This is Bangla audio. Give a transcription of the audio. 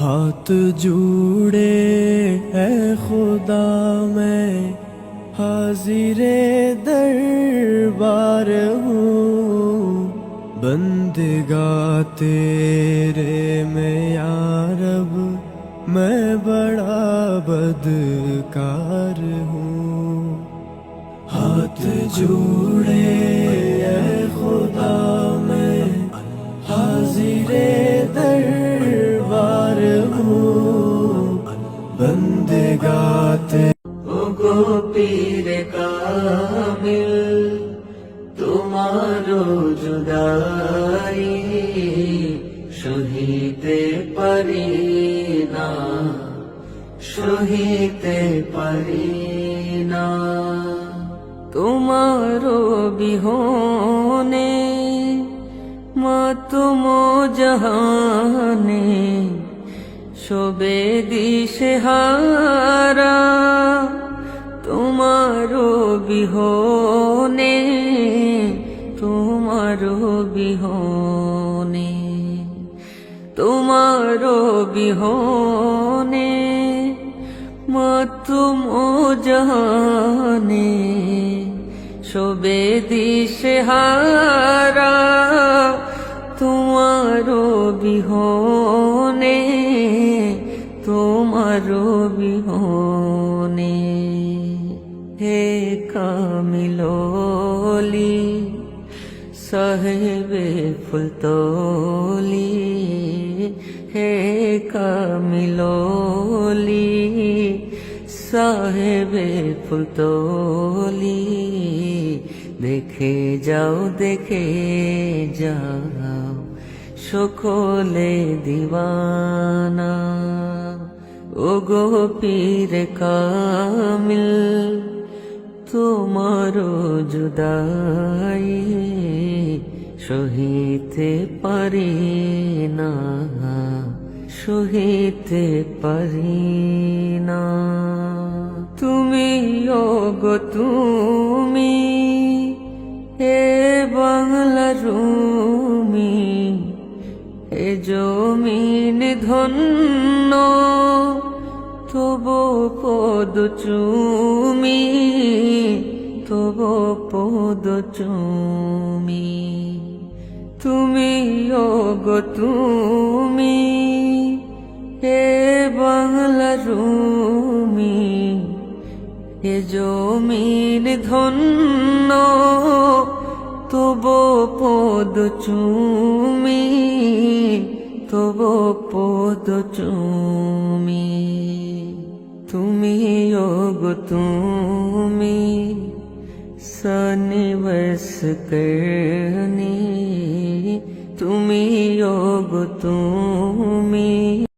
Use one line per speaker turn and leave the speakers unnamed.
ہاتھ جوڑے، اے خدا، میں حاضر دربار ہوں۔ بندگا تیرے میں یارب میں بڑا بدکار ہوں۔ ہاتھ جوڑے दरबार हूँ बंदगाते
ওগো পীরে কামিল তোমারো জুদাই সহিতে পারি না সহিতে পারি না তোমারো বিহনে মা তুম জাহানে শোবে দিশে হারা তোমারও বিহনে তোমারও বিহনে তোমারও বিহনে মাতুম জাহানে, শোবে দিশে হারা তোমারও বিহনে। তোমারও বিহনে হে কামিলোলি, সাহেবে ফুলতলি। হে কামিলোলি, সাহেবে ফুলতলি। দেখে যাও দেখে যাও, সকলে দিওয়ানা ও গো পীর কামিল, তোমারও জুদাই সহিতে পারি না, সহিতে পারি না। তুমি গো তুমি, হে বাংলা রুমি, হে জমিন ধন্য তব পদ চুমি, তব পদ চুমি। তুমি ও গো তুমি, হে বাংলা রুমি, হে জমিন ধন্য, তব পদ চুমি, তব পদ চুমি। তুমি গো তুমি সনিবস